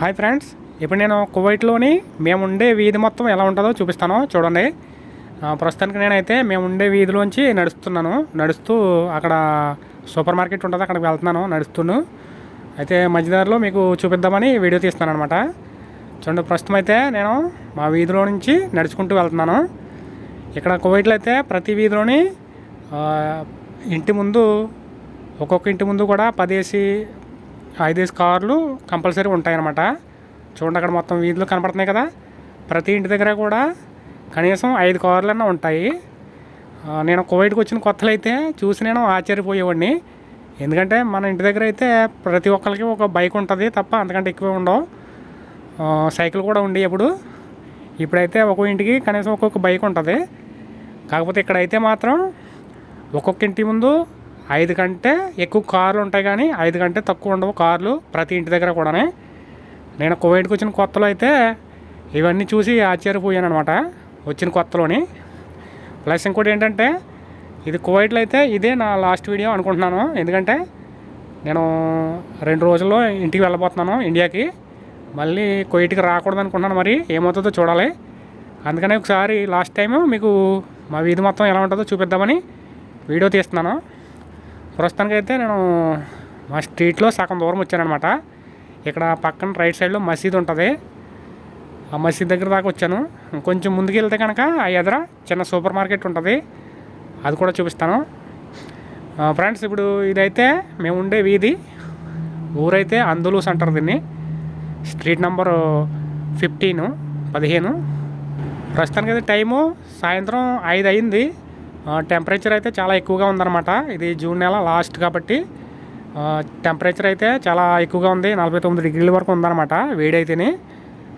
Hi friends ఇప్పుడు నేను కువైట్లోని మేము ఉండే వీధి మొత్తం ఎలా ఉంటుందో చూపిస్తాను. చూడండి. ప్రస్తుతానికి నేనైతే మేము ఉండే వీధిలోంచి నడుస్తున్నాను. నడుస్తూ అక్కడ సూపర్ మార్కెట్ ఉంటుంది అక్కడికి వెళ్తున్నాను నడుస్తూను. అయితే మధ్యదారిలో మీకు చూపిద్దామని వీడియో తీస్తున్నాను అనమాట చూడండి ప్రస్తుతం అయితే నేను మా వీధిలో నుంచి నడుచుకుంటూ వెళ్తున్నాను. ఇక్కడ కువైట్లో అయితే ప్రతి వీధిలోని ఇంటి ముందు ఒక్కొక్క ఇంటి ముందు కూడా పదేసి ఐదేసి కార్లు కంపల్సరీ ఉంటాయన్నమాట. చూడండి అక్కడ మొత్తం వీధులు కనపడుతున్నాయి కదా. ప్రతి ఇంటి దగ్గర కూడా కనీసం ఐదు కార్లన్నా ఉంటాయి. నేను కోవిడ్కి వచ్చిన కొత్తలు అయితే చూసి నేను ఆశ్చర్యపోయేవాడిని. ఎందుకంటే మన ఇంటి దగ్గర అయితే ప్రతి ఒక్కరికి ఒక బైక్ ఉంటుంది తప్ప అంతకంటే ఎక్కువ ఉండవు. సైకిల్ కూడా ఉండి ఎప్పుడు. ఇప్పుడైతే ఒక్కొక్క ఇంటికి కనీసం ఒక్కొక్క బైక్ ఉంటుంది. కాకపోతే ఇక్కడైతే మాత్రం ఒక్కొక్క ఇంటి ముందు ఐదు కంటే ఎక్కువ కార్లు ఉంటాయి కానీ ఐదు కంటే తక్కువ ఉండవు కార్లు ప్రతి ఇంటి దగ్గర కూడానే. నేను కువైట్కి వచ్చిన కొత్తలో అయితే ఇవన్నీ చూసి ఆశ్చర్యపోయాను అనమాట వచ్చిన కొత్తలోని. ప్లస్ ఇంకోటి ఏంటంటే ఇది కువైట్లో అయితే ఇదే నా లాస్ట్ వీడియో అనుకుంటున్నాను. ఎందుకంటే నేను రెండు రోజుల్లో ఇంటికి వెళ్ళబోతున్నాను ఇండియాకి. మళ్ళీ కువైట్కి రాకూడదు అనుకుంటున్నాను మరి ఏమవుతుందో చూడాలి. అందుకనే ఒకసారి లాస్ట్ టైం మీకు మా వీధి మొత్తం ఎలా ఉంటుందో చూపిద్దామని వీడియో తీస్తున్నాను. ప్రస్తుతానికైతే నేను మా స్ట్రీట్లో సగం దూరం వచ్చానమాట ఇక్కడ పక్కన రైట్ సైడ్లో మసీద్ ఉంటుంది. ఆ మసీద్ దగ్గర దాకా వచ్చాను. కొంచెం ముందుకు వెళ్తే కనుక ఆ ఎదుర చిన్న సూపర్ మార్కెట్ ఉంటుంది. అది కూడా చూపిస్తాను. ఫ్రెండ్స్ ఇప్పుడు ఇదైతే మేము ఉండే వీధి. ఊరైతే అందులూస్ అంటారు దీన్ని. స్ట్రీట్ నెంబరు ఫిఫ్టీను పదిహేను. ప్రస్తుతానికి అయితే టైము సాయంత్రం ఐదు అయింది. టెంపరేచర్ అయితే చాలా ఎక్కువగా ఉందన్నమాట. ఇది జూన్ నెల లాస్ట్ కాబట్టి టెంపరేచర్ అయితే చాలా ఎక్కువగా ఉంది. నలభై తొమ్మిది డిగ్రీల వరకు ఉందన్నమాట వేడి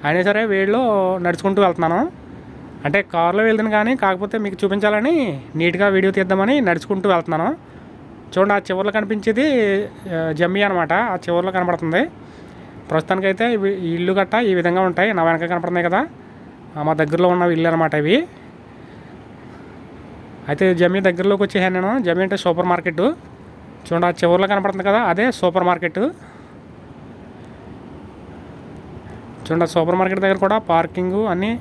అయినా సరే వేడిలో నడుచుకుంటూ వెళ్తున్నాను. అంటే కారులో వెళ్తాను కానీ కాకపోతే మీకు చూపించాలని నీట్గా వీడియో తీద్దామని నడుచుకుంటూ వెళ్తున్నాను. చూడండి ఆ చివరిలో కనిపించేది జమ్మి అనమాట ఆ చివరిలో కనబడుతుంది. ప్రస్తుతానికైతే ఇల్లు గట్ట ఈ విధంగా ఉంటాయి. నా వెనక కనపడుతున్నాయి కదా. మా దగ్గరలో ఉన్న ఇల్లు అనమాట ఇవి. అయితే జమీ దగ్గరలోకి వచ్చేసాను నేను. జమీ అంటే సూపర్ మార్కెట్. చూడండి ఆ చివరిలో కనపడుతుంది కదా అదే సూపర్ మార్కెట్. చూడండి సూపర్ మార్కెట్ దగ్గర కూడా పార్కింగ్ అన్నీ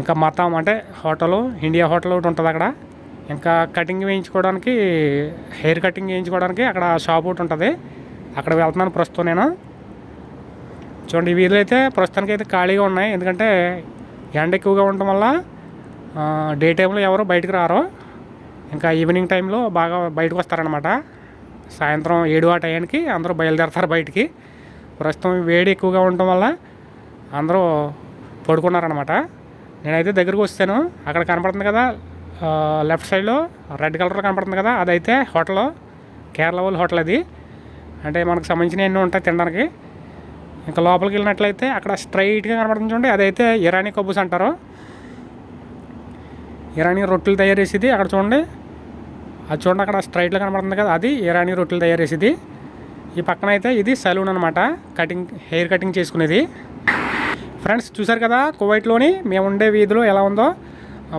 ఇంకా మతం అంటే హోటలు ఇండియా హోటల్ ఒకటి ఉంటుంది అక్కడ. ఇంకా కటింగ్ వేయించుకోవడానికి హెయిర్ కటింగ్ వేయించుకోవడానికి అక్కడ షాప్ ఒకటి ఉంటుంది. అక్కడ వెళ్తున్నాను ప్రస్తుతం నేను. చూడండి వీధులు అయితే ప్రస్తుతానికి అయితే ఖాళీగా ఉన్నాయి. ఎందుకంటే ఎండ ఎక్కువగా ఉండటం వల్ల డే టైంలో ఎవరు బయటకు రారు. ఇంకా ఈవినింగ్ టైంలో బాగా బయటకు వస్తారనమాట సాయంత్రం ఏడు ఆ టైంకి అందరూ బయలుదేరతారు బయటికి. ప్రస్తుతం వేడి ఎక్కువగా ఉండటం వల్ల అందరూ పడుకున్నారనమాట నేనైతే దగ్గరకు వస్తాను. అక్కడ కనపడుతుంది కదా లెఫ్ట్ సైడ్లో రెడ్ కలర్లో కనపడుతుంది కదా అదైతే హోటల్ కేరళ వాళ్ళ హోటల్ అది. అంటే మనకు సంబంధించిన ఎన్నో ఉంటాయి తినడానికి. ఇంకా లోపలికి వెళ్ళినట్లయితే అక్కడ స్ట్రైట్గా కనపడుతుంది చూడండి అదైతే ఇరానీ కబ్బూస్ అంటారు. ఇరానీ రొట్టెలు తయారు చేసేది అక్కడ చూడండి. అది చూడండి అక్కడ స్ట్రైట్లో కనబడుతుంది కదా అది ఇరానీ రొట్టెలు తయారు చేసేది. ఈ పక్కన అయితే ఇది సలూన్ అనమాట కటింగ్ హెయిర్ కటింగ్ చేసుకునేది. ఫ్రెండ్స్ చూసారు కదా కువైట్లోని మేము ఉండే వీధిలో ఎలా ఉందో?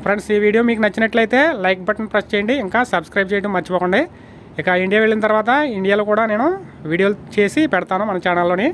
ఫ్రెండ్స్ ఈ వీడియో మీకు నచ్చినట్లయితే లైక్ బటన్ ప్రెస్ చేయండి ఇంకా సబ్స్క్రైబ్ చేయడం మర్చిపోకండి. ఇక ఇండియా వెళ్ళిన తర్వాత ఇండియాలో కూడా నేను వీడియోలు చేసి పెడతాను మన ఛానల్లోని.